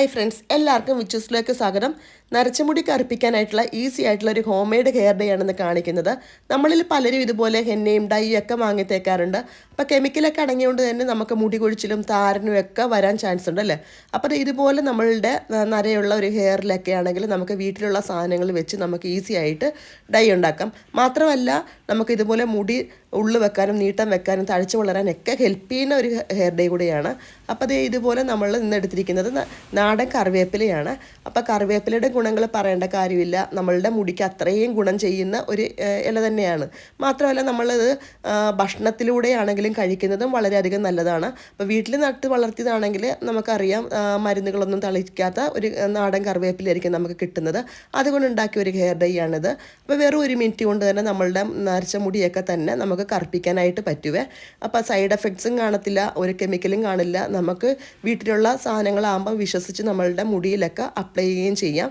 Hi friends എല്ലാവർക്കും വിച്ചൂസിലേക്ക് സ്വാഗതം. നരച്ചമുടി കറുപ്പിക്കാനായിട്ടുള്ള easy ആയിട്ടുള്ള ഒരു ഹോം മെയ്ഡ് ഹെയർ ഡേ ആണെന്ന് കാണിക്കുന്നത്. നമ്മളിൽ പലരും ഇതുപോലെ ഹെന്നയും ഡൈയും ഒക്കെ വാങ്ങി തേക്കാറുണ്ട്. അപ്പോൾ കെമിക്കലൊക്കെ അടങ്ങിയതുകൊണ്ട് തന്നെ നമുക്ക് മുടി കൊഴിച്ചിലും താരനും ഒക്കെ വരാൻ ചാൻസ് ഉണ്ട് അല്ലേ? അപ്പോൾ ഇതുപോലെ നമ്മളുടെ നരയുള്ള ഒരു ഹെയറിലൊക്കെ ആണെങ്കിൽ നമുക്ക് വീട്ടിലുള്ള സാധനങ്ങൾ വെച്ച് നമുക്ക് ഈസി ആയിട്ട് ഡൈ ഉണ്ടാക്കാം. മാത്രമല്ല നമുക്ക് ഇതുപോലെ മുടി ഉള്ളു വെക്കാനും നീട്ടം വെക്കാനും തഴച്ചു വളരാനൊക്കെ ഹെൽപ്പ് ചെയ്യുന്ന ഒരു ഹെയർ ഡേ കൂടിയാണ്. അപ്പോൾ ഇതുപോലെ നമ്മൾ ഇന്ന് എടുത്തിരിക്കുന്നത് നാടൻ കറിവേപ്പിലയാണ്. അപ്പോൾ കറിവേപ്പിലയുടെ ഗുണങ്ങൾ പറയേണ്ട കാര്യമില്ല. നമ്മളുടെ മുടിക്ക് അത്രയും ഗുണം ചെയ്യുന്ന ഒരു ഇല തന്നെയാണ്. മാത്രമല്ല നമ്മളത് ഭക്ഷണത്തിലൂടെയാണെങ്കിലും കഴിക്കുന്നതും വളരെയധികം നല്ലതാണ്. അപ്പോൾ വീട്ടിൽ നട്ട് വളർത്തിയതാണെങ്കിൽ നമുക്കറിയാം മരുന്നുകളൊന്നും തളിക്കാത്ത ഒരു നാടൻ കറിവേപ്പിലായിരിക്കും നമുക്ക് കിട്ടുന്നത്. അതുകൊണ്ട് ഉണ്ടാക്കിയ ഒരു ഹെയർ ഡൈ ആണിത്. അപ്പോൾ വെറും ഒരു മിനിറ്റ് കൊണ്ട് തന്നെ നമ്മളുടെ നരച്ച മുടിയൊക്കെ തന്നെ നമുക്ക് കറുപ്പിക്കാനായിട്ട് പറ്റുവേ. അപ്പോൾ സൈഡ് എഫക്ട്സും കാണത്തില്ല ഒരു കെമിക്കലും കാണില്ല. നമുക്ക് വീട്ടിലുള്ള സാധനങ്ങളാകുമ്പോൾ വിശ്വസിച്ച് നമ്മളുടെ മുടിയിലൊക്കെ അപ്ലൈ ചെയ്യുകയും ചെയ്യാം.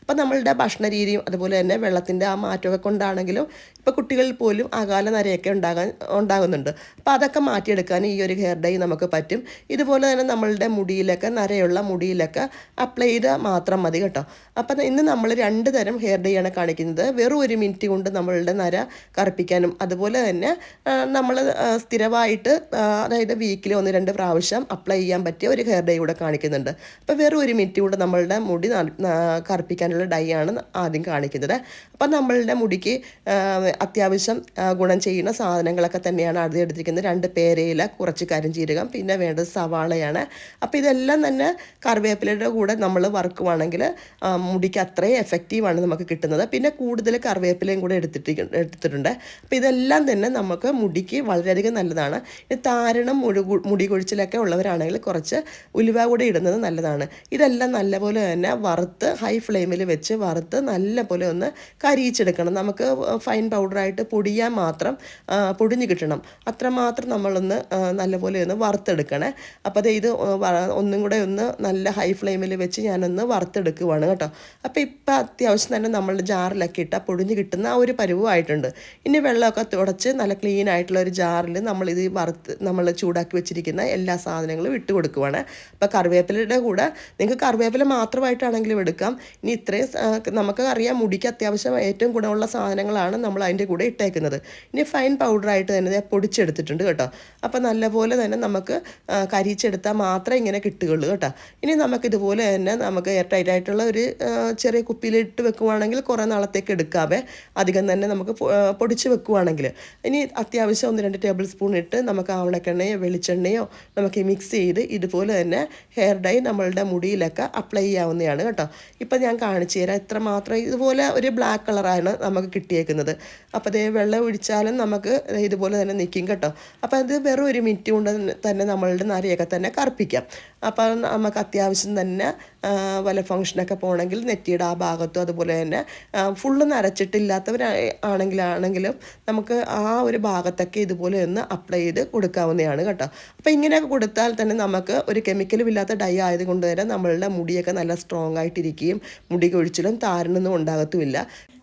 അപ്പോൾ നമ്മളുടെ ഭക്ഷണ രീതിയും അതുപോലെ തന്നെ വെള്ളത്തിന്റെ ആ മാറ്റമൊക്കെ കൊണ്ടാണെങ്കിലും ഇപ്പോൾ കുട്ടികളിൽ പോലും അകാല നരയൊക്കെ ഉണ്ടാകാൻ ഉണ്ടാകുന്നുണ്ട്. അപ്പോൾ അതൊക്കെ മാറ്റിയെടുക്കാൻ ഈ ഒരു ഹെയർ ഡൈ നമുക്ക് പറ്റും. ഇതുപോലെ തന്നെ നമ്മളുടെ മുടിയിലൊക്കെ നരയുള്ള മുടിയിലൊക്കെ അപ്ലൈ ചെയ്താൽ മാത്രം മതി കേട്ടോ. അപ്പം ഇന്ന് നമ്മൾ രണ്ട് തരം ഹെയർ ഡൈ ആണ് കാണിക്കുന്നത്. വെറും ഒരു മിനിറ്റ് കൊണ്ട് നമ്മളുടെ നര കറുപ്പിക്കാനും അതുപോലെ തന്നെ നമ്മൾ സ്ഥിരമായിട്ട് അതായത് വീക്കിൽ ഒന്ന് രണ്ട് പ്രാവശ്യം അപ്ലൈ ചെയ്യാൻ പറ്റിയ ഒരു ഹെയർ ഡൈ കൂടെ കാണിക്കുന്നുണ്ട്. അപ്പോൾ വെറും ഒരു മിനിറ്റ് കൊണ്ട് നമ്മളുടെ മുടി ന- കറുപ്പിക്കാനുള്ള ഡൈ ആണ് ആദ്യം കാണിക്കുന്നത്. അപ്പം നമ്മളുടെ മുടിക്ക് അത്യാവശ്യം ഗുണം ചെയ്യുന്ന സാധനങ്ങളൊക്കെ തന്നെയാണ് ആദ്യം എടുത്തിരിക്കുന്നത്. രണ്ട് പേരയില കുറച്ച് കരിഞ്ചീരകം പിന്നെ വേണ്ടത് സവാളയാണ്. അപ്പോൾ ഇതെല്ലാം തന്നെ കറിവേപ്പിലയുടെ കൂടെ നമ്മൾ വറുക്കുവാണെങ്കിൽ മുടിക്ക് അത്രയും എഫക്റ്റീവാണ് നമുക്ക് കിട്ടുന്നത്. പിന്നെ കൂടുതൽ കറിവേപ്പിലയും കൂടെ എടുത്തിട്ട് എടുത്തിട്ടുണ്ട്. അപ്പോൾ ഇതെല്ലാം തന്നെ നമുക്ക് മുടിക്ക് വളരെയധികം നല്ലതാണ്. താരണം മുടി മുടി കൊഴിച്ചിലൊക്കെ ഉള്ളവരാണെങ്കിൽ കുറച്ച് ഉലുവ കൂടെ ഇടുന്നത് നല്ലതാണ്. ഇതെല്ലാം നല്ലപോലെ തന്നെ വറുത്ത് ഹൈ ഫ്ലെയിമിൽ വെച്ച് വറുത്ത് നല്ലപോലെ ഒന്ന് കരിയിച്ചെടുക്കണം. നമുക്ക് ഫൈൻ പൗഡറായിട്ട് പൊടിയാൻ മാത്രം പൊടിഞ്ഞ് കിട്ടണം. അത്രമാത്രം നമ്മളൊന്ന് നല്ലപോലെ ഒന്ന് വറുത്തെടുക്കണേ. അപ്പോൾ ഇത് ഒന്നും കൂടെ ഒന്ന് നല്ല ഹൈ ഫ്ലെയിമിൽ വെച്ച് ഞാനൊന്ന് വറുത്തെടുക്കുവാണ് കേട്ടോ. അപ്പോൾ ഇപ്പം അത്യാവശ്യം തന്നെ നമ്മൾ ജാറിലൊക്കെ ഇട്ടാൽ പൊടിഞ്ഞ് കിട്ടുന്ന ആ ഒരു പരുവമായിട്ടുണ്ട് ഇനി വെള്ളമൊക്കെ തുടച്ച് നല്ല ക്ലീൻ ആയിട്ടുള്ള ഒരു ജാറിൽ നമ്മളിത് വറുത്ത് നമ്മൾ ചൂടാക്കി വെച്ചിരിക്കുന്ന എല്ലാ സാധനങ്ങളും ഇട്ട് കൊടുക്കുവാണ്. അപ്പോൾ കറിവേപ്പിലയുടെ കൂടെ നിങ്ങൾക്ക് കറിവേപ്പില മാത്രമായിട്ടാണെങ്കിലും എടുക്കാം. ഇനി ഇത്രയും നമുക്ക് അറിയാം മുടിക്ക് അത്യാവശ്യം ഏറ്റവും ഗുണമുള്ള സാധനങ്ങളാണ് നമ്മൾ അതിന്റെ കൂടെ ഇട്ടേക്കുന്നത്. ഇനി ഫൈൻ പൗഡറായിട്ട് തന്നെ പൊടിച്ചെടുത്തിട്ടുണ്ട് കേട്ടോ. അപ്പോൾ നല്ലപോലെ തന്നെ നമുക്ക് കരിച്ചെടുത്താൽ മാത്രമേ ഇങ്ങനെ കിട്ടുകയുള്ളൂ കേട്ടോ. ഇനി നമുക്ക് ഇതുപോലെ തന്നെ നമുക്ക് എയർ ടൈറ്റ് ആയിട്ടുള്ള ഒരു ചെറിയ കുപ്പിയിലിട്ട് വെക്കുവാണെങ്കിൽ കുറേ നാളത്തേക്ക് എടുക്കാവേ. അധികം തന്നെ നമുക്ക് പൊടിച്ച് വെക്കുവാണെങ്കിൽ. ഇനി അത്യാവശ്യം ഒന്ന് രണ്ട് ടേബിൾ സ്പൂൺ ഇട്ട് നമുക്ക് ആവണക്കെണ്ണയോ വെളിച്ചെണ്ണയോ നമുക്ക് മിക്സ് ചെയ്ത് ഇതുപോലെ തന്നെ ഹെയർ ഡൈ നമ്മളുടെ മുടിയിലൊക്കെ അപ്ലൈ ചെയ്യാവുന്നതാണ് കേട്ടോ. ഇപ്പം ഞാൻ കാണിച്ചു തരാം. ഇത്ര മാത്രം ഇതുപോലെ ഒരു ബ്ലാക്ക് കളറാണ് നമുക്ക് കിട്ടിയേക്കുന്നത്. അപ്പോൾ അതേ വെള്ളം ഒഴിച്ചാലും നമുക്ക് ഇതുപോലെ തന്നെ നിൽക്കും കേട്ടോ. അപ്പോൾ അത് വെറും ഒരു മിനിറ്റ് കൊണ്ട് തന്നെ നമ്മളുടെ നരയൊക്കെ തന്നെ കറുപ്പിക്കാം. അപ്പോൾ നമുക്ക് അത്യാവശ്യം തന്നെ വല്ല ഫംഗ്ഷനൊക്കെ പോകണമെങ്കിൽ നെറ്റിയുടെ ആ ഭാഗത്തും അതുപോലെ തന്നെ ഫുള്ള് നരച്ചിട്ടില്ലാത്തവർ ആണെങ്കിലാണെങ്കിലും നമുക്ക് ആ ഒരു ഭാഗത്തൊക്കെ ഇതുപോലെ ഒന്ന് അപ്ലൈ ചെയ്ത് കൊടുക്കാവുന്നതാണ് കേട്ടോ. അപ്പോൾ ഇങ്ങനെയൊക്കെ കൊടുത്താൽ തന്നെ നമുക്ക് ഒരു കെമിക്കലും ഇല്ലാത്ത ഡൈ ആയതുകൊണ്ട് തന്നെ നമ്മളുടെ മുടിയൊക്കെ നല്ല സ്ട്രോങ് ആയിട്ടിരിക്കുകയും മുടി കൊഴിച്ചിലും താരനൊന്നും ഉണ്ടാകത്തുമില്ല.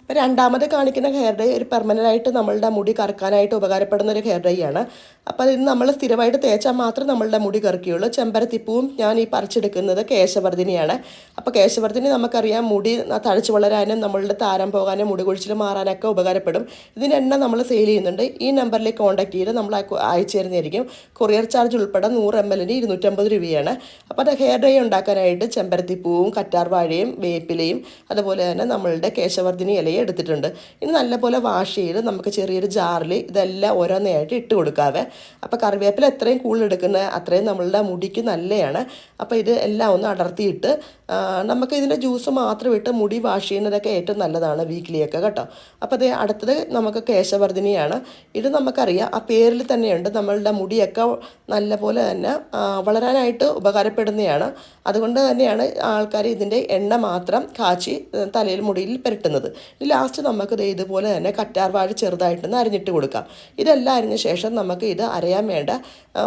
ഇപ്പോൾ രണ്ടാമത് കാണിക്കുന്ന ഹെയർ ഡ്രൈ ഒരു പെർമനന്റ് ആയിട്ട് നമ്മളുടെ മുടി കറക്കാനായിട്ട് ഉപകാരപ്പെടുന്ന ഒരു ഹെയർ ഡ്രൈ ആണ്. അപ്പോൾ ഇത് നമ്മൾ സ്ഥിരമായിട്ട് തേച്ചാൽ മാത്രം നമ്മളുടെ മുടി കറക്കുകയുള്ളൂ. ചെമ്പരത്തിപ്പൂവും ഞാൻ ഈ പറിച്ചെടുക്കുന്നത് കേശവർദ്ധിനിയാണ്. അപ്പോൾ കേശവർദ്ധിനി നമുക്കറിയാം മുടി തഴച്ചു വളരാനും നമ്മളുടെ താരം പോകാനും മുടി കൊഴിച്ചിൽ മാറാനൊക്കെ ഉപകാരപ്പെടും. ഇതിന് എണ്ണ നമ്മൾ സെയിൽ ചെയ്യുന്നുണ്ട്. ഈ നമ്പറിലേക്ക് കോൺടാക്ട് ചെയ്ത് നമ്മൾ അയച്ചു തരുന്നതായിരിക്കും. കൊറിയർ ചാർജ് ഉൾപ്പെടെ നൂറ് എം എല്ലിന് ഇരുന്നൂറ്റമ്പത് രൂപയാണ്. അപ്പോൾ അത് ഹെയർ ഡ്രൈ ഉണ്ടാക്കാനായിട്ട് ചെമ്പരത്തിപ്പൂവും കറ്റാർവാഴയും വേപ്പിലയും അതുപോലെ തന്നെ നമ്മളുടെ കേശവർദ്ധിനി ഇലയും എടുത്തിട്ടുണ്ട്. ഇനി നല്ലപോലെ വാഷ് ചെയ്ത് നമുക്ക് ചെറിയൊരു ജാറിൽ ഇതെല്ലാം ഓരോന്നായിട്ട് ഇട്ട് കൊടുക്കാവേ. അപ്പോൾ കറിവേപ്പില എത്രയും കൂടുതൽ എടുക്കുന്നത് അത്രയും നമ്മളുടെ മുടിക്ക് നല്ലതാണ് അപ്പോൾ ഇത് എല്ലാം ഒന്ന് അടർത്തിയിട്ട് നമുക്ക് ഇതിന്റെ ജ്യൂസ് മാത്രം ഇട്ട് മുടി വാഷ് ചെയ്യുന്നതൊക്കെ ഏറ്റവും നല്ലതാണ് വീക്കിലിയൊക്കെ കേട്ടോ. അപ്പോൾ അതേ അടുത്തത് നമുക്ക് കേശവർദ്ധിനിയാണ്. ഇത് നമുക്കറിയാം ആ പേരിൽ തന്നെയുണ്ട്. നമ്മളുടെ മുടിയൊക്കെ നല്ല പോലെ തന്നെ വളരാനായിട്ട് ഉപകാരപ്പെടുന്നതാണ് അതുകൊണ്ട് തന്നെയാണ് ആൾക്കാർ ഇതിന്റെ എണ്ണ മാത്രം കാച്ചി തലയിൽ മുടിയിൽ പുരട്ടുന്നത്. ലാസ്റ്റ് നമുക്ക് ദേ ഇതുപോലെ തന്നെ കറ്റാർ വാഴ ചെറുതായിട്ടൊന്ന് അരിഞ്ഞിട്ട് കൊടുക്കാം. ഇതെല്ലാം അരിഞ്ഞ ശേഷം നമുക്ക് ഇത് അരയാൻ വേണ്ട.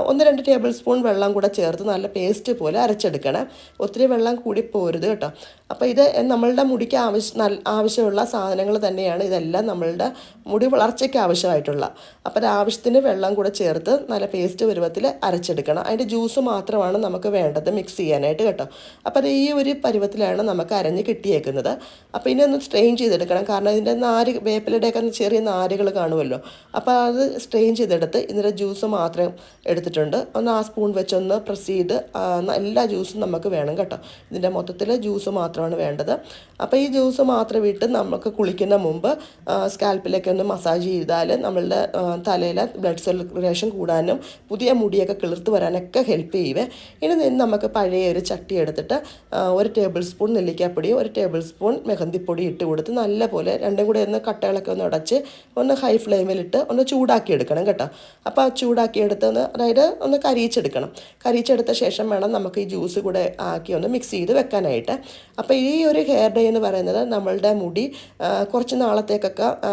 ഒന്ന് രണ്ട് ടേബിൾ സ്പൂൺ വെള്ളം കൂടെ ചേർത്ത് നല്ല പേസ്റ്റ് പോലെ അരച്ചെടുക്കണം. ഒത്തിരി വെള്ളം കൂടി പോരുത് കേട്ടോ. അപ്പോൾ ഇത് നമ്മളുടെ മുടിക്ക് ആവശ്യം ആവശ്യമുള്ള സാധനങ്ങൾ തന്നെയാണ് ഇതെല്ലാം നമ്മളുടെ മുടി വളർച്ചയ്ക്ക് ആവശ്യമായിട്ടുള്ള. അപ്പോൾ ആവശ്യത്തിന് വെള്ളം കൂടെ ചേർത്ത് നല്ല പേസ്റ്റ് പരുവത്തിൽ അരച്ചെടുക്കണം. അതിന്റെ ജ്യൂസ് മാത്രമാണ് നമുക്ക് വേണ്ടത് മിക്സ് ചെയ്യാനായിട്ട് കേട്ടോ. അപ്പോൾ അത് ഈ ഒരു പരുവത്തിലാണ് നമുക്ക് അരഞ്ഞ് കിട്ടിയേക്കുന്നത്. അപ്പോൾ ഇനി ഒന്ന് സ്ട്രെയിൻ ചെയ്തെടുക്കണം. കാരണം ഇതിന്റെ നാര് വേപ്പിലയുടെയൊക്കെ ചെറിയ നാരുകൾ കാണുമല്ലോ. അപ്പോൾ അത് സ്ട്രെയിൻ ചെയ്തെടുത്ത് ഇതിന്റെ ജ്യൂസ് മാത്രം എടുത്തിട്ടുണ്ട്. ഒന്ന് ആ സ്പൂൺ വെച്ചൊന്ന് പ്രസ് ചെയ്ത് എല്ലാ ജ്യൂസും നമുക്ക് വേണം കേട്ടോ. ഇതിന്റെ മൊത്തത്തിൽ ജ്യൂസ് മാത്രമാണ് വേണ്ടത്. അപ്പോൾ ഈ ജ്യൂസ് മാത്രം ഇട്ട് നമുക്ക് കുളിക്കുന്ന മുമ്പ് സ്കാൽപ്പിലൊക്കെ ഒന്ന് മസാജ് ചെയ്താൽ നമ്മളുടെ തലയിലെ ബ്ലഡ് സർക്കുലേഷൻ കൂടാനും പുതിയ മുടിയൊക്കെ കിളിർത്ത് വരാനൊക്കെ ഹെൽപ്പ് ചെയ്യുവേ ഇനി നിന്ന് നമുക്ക് പഴയ ഒരു ചട്ടി എടുത്തിട്ട് ഒരു ടേബിൾ സ്പൂൺ നെല്ലിക്കാപ്പൊടിയും ഒരു ടേബിൾ സ്പൂൺ മെഹന്തിപ്പൊടി ഇട്ട് കൊടുത്ത് നല്ലപോലെ രണ്ടും കൂടെ ഒന്ന് കട്ടകളൊക്കെ ഒന്ന് ഉടച്ച് ഒന്ന് ഹൈ ഫ്ലെയിമിലിട്ട് ഒന്ന് ചൂടാക്കി എടുക്കണം കേട്ടോ. അപ്പോൾ ചൂടാക്കി എടുത്ത് അതായത് ഒന്ന് കരിയിച്ചെടുക്കണം. കരിയിച്ചെടുത്ത ശേഷം വേണം നമുക്ക് ഈ ജ്യൂസ് കൂടെ ആക്കി ഒന്ന് മിക്സ് ചെയ്ത് വെക്കാനായിട്ട് അപ്പോൾ ഈ ഒരു ഹെയർ ഡേ എന്ന് പറയുന്നത് നമ്മളുടെ മുടി കുറച്ച് നാളത്തേക്കൊക്കെ ആ,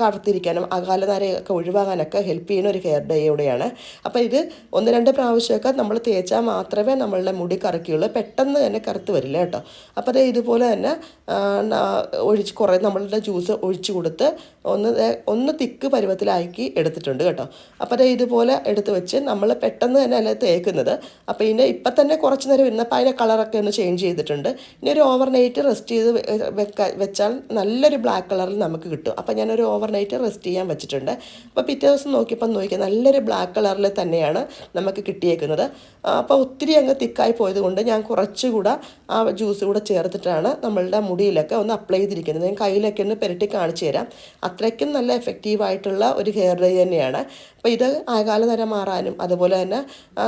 കറുത്തിരിക്കാനും അകാലനരയൊക്കെ ഒഴിവാകാനൊക്കെ ഹെൽപ്പ് ചെയ്യുന്ന ഒരു ഹെയർ ഡേയോടെയാണ് അപ്പോൾ ഇത് ഒന്ന് രണ്ട് പ്രാവശ്യമൊക്കെ നമ്മൾ തേച്ചാൽ മാത്രമേ നമ്മളുടെ മുടി കറക്കുകയുള്ളൂ പെട്ടെന്ന് തന്നെ കറുത്ത് വരില്ല കേട്ടോ. അപ്പോൾ അത് ഇതുപോലെ തന്നെ ഒഴിച്ച് കുറേ നമ്മളുടെ ജ്യൂസ് ഒഴിച്ച് കൊടുത്ത് ഒന്ന് ഒന്ന് തിക്ക് പരുവത്തിലാക്കി എടുത്തിട്ടുണ്ട് കേട്ടോ. അപ്പോൾ അത് ഇതുപോലെ എടുത്ത് വെച്ച് നമ്മൾ പെട്ടെന്ന് തന്നെ അല്ല തേക്കുന്നത്. അപ്പോൾ ഇതിന്റെ ഇപ്പം തന്നെ കുറച്ച് നേരം ഇരുന്നപ്പോൾ അതിന്റെ കളറൊക്കെ ഒന്ന് ചേഞ്ച് ചെയ്തിട്ടുണ്ട്. ഇനി ഒരു ഓവർ നൈറ്റ് റെസ്റ്റ് ചെയ്ത് വെക്കാൻ വെച്ചാൽ നല്ലൊരു ബ്ലാക്ക് കളറിൽ നമുക്ക് കിട്ടും. അപ്പോൾ ഞാനൊരു ഓവർ നൈറ്റ് റെസ്റ്റ് ചെയ്യാൻ വെച്ചിട്ടുണ്ട്. അപ്പോൾ പിറ്റേ ദിവസം നോക്കിയപ്പോൾ നോക്കിയാൽ നല്ലൊരു ബ്ലാക്ക് കളറിൽ തന്നെയാണ് നമുക്ക് കിട്ടിയേക്കുന്നത്. അപ്പോൾ ഒത്തിരി അങ്ങ് തിക്കായി പോയതുകൊണ്ട് ഞാൻ കുറച്ചുകൂടെ ആ ജ്യൂസ് കൂടെ ചേർത്തിട്ടാണ് നമ്മളുടെ മുടിയിലൊക്കെ ഒന്ന് അപ്ലൈ ചെയ്തിരിക്കുന്നത്. ഞാൻ കയ്യിലൊക്കെ ഒന്ന് പെരട്ടി കാണിച്ചു തരാം. അത്രയ്ക്കും നല്ല എഫക്റ്റീവായിട്ടുള്ള ഒരു ഹെയർ ഡൈ തന്നെയാണ്. അപ്പോൾ ഇത് ആകാല നര മാറാനും അതുപോലെ തന്നെ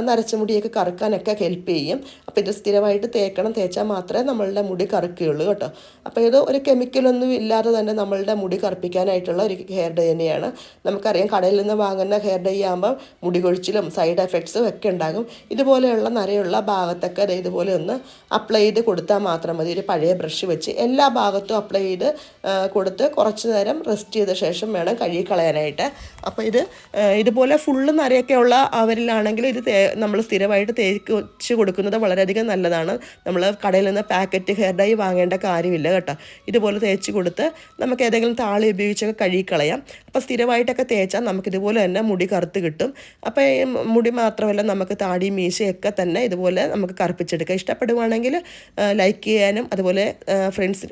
നരച്ച മുടിയൊക്കെ കറുക്കാനൊക്കെ ഹെൽപ്പ് ചെയ്യും. അപ്പോൾ ഇത് സ്ഥിരമായിട്ട് തേക്കണം തേച്ചാൽ മാത്രമേ നമ്മളുടെ മുടി കറുക്കുകയുള്ളൂ കേട്ടോ. അപ്പോൾ ഇത് ഒരു കെമിക്കലൊന്നും ഇല്ലാതെ തന്നെ നമ്മളുടെ മുടി കറുപ്പിക്കാനായിട്ടുള്ള ഒരു ഹെയർ ഡൈ തന്നെയാണ്. നമുക്കറിയാം കടയിൽ നിന്ന് വാങ്ങുന്ന ഹെയർ ഡൈ ആകുമ്പോൾ മുടി കൊഴിച്ചിലും സൈഡ് എഫക്ട്സും ഒക്കെ ഉണ്ടാകും. ഇതുപോലെയുള്ള നരയുള്ള ഭാഗത്തൊക്കെ അത് ഇതുപോലെ ഒന്ന് അപ്ലൈ ചെയ്ത് കൊടുത്താൽ മാത്രം മതി. ഒരു പഴയ ബ്രഷ് വെച്ച് എല്ലാ ഭാഗത്തും അപ്ലൈ ചെയ്ത് കൊടുത്ത് കുറച്ച് നേരം റെസ്റ്റ് ചെയ്ത ശേഷം വേണം കഴുകി കളയാനായിട്ട്. അപ്പോൾ ഇത് ഇതുപോലെ ഫുള്ള് നരയൊക്കെ ഉള്ള അവരിലാണെങ്കിൽ ഇത് നമ്മൾ സ്ഥിരമായിട്ട് തേച്ച് കൊടുക്കുന്നത് വളരെയധികം നല്ലതാണ്. നമ്മൾ കടയിൽ നിന്ന് പാക്കറ്റ് ഹെയർ ഡൈ വാങ്ങേണ്ട കാര്യമില്ല കേട്ടോ. ഇതുപോലെ തേച്ച് കൊടുത്ത് നമുക്ക് ഏതെങ്കിലും താളി ഉപയോഗിച്ചൊക്കെ കഴുകിക്കളയാം. അപ്പോൾ സ്ഥിരമായിട്ടൊക്കെ തേച്ചാൽ നമുക്ക് ഇതുപോലെ തന്നെ മുടി കറുത്ത് കിട്ടും. അപ്പോൾ മുടി മാത്രമല്ല നമുക്ക് താടി മീശയൊക്കെ തന്നെ ഇതുപോലെ നമുക്ക് കറുപ്പിച്ചെടുക്കാം. ഇഷ്ടപ്പെടുവാണെങ്കിൽ ലൈക്ക് ചെയ്യാനും അതുപോലെ ഫ്രണ്ട്സ്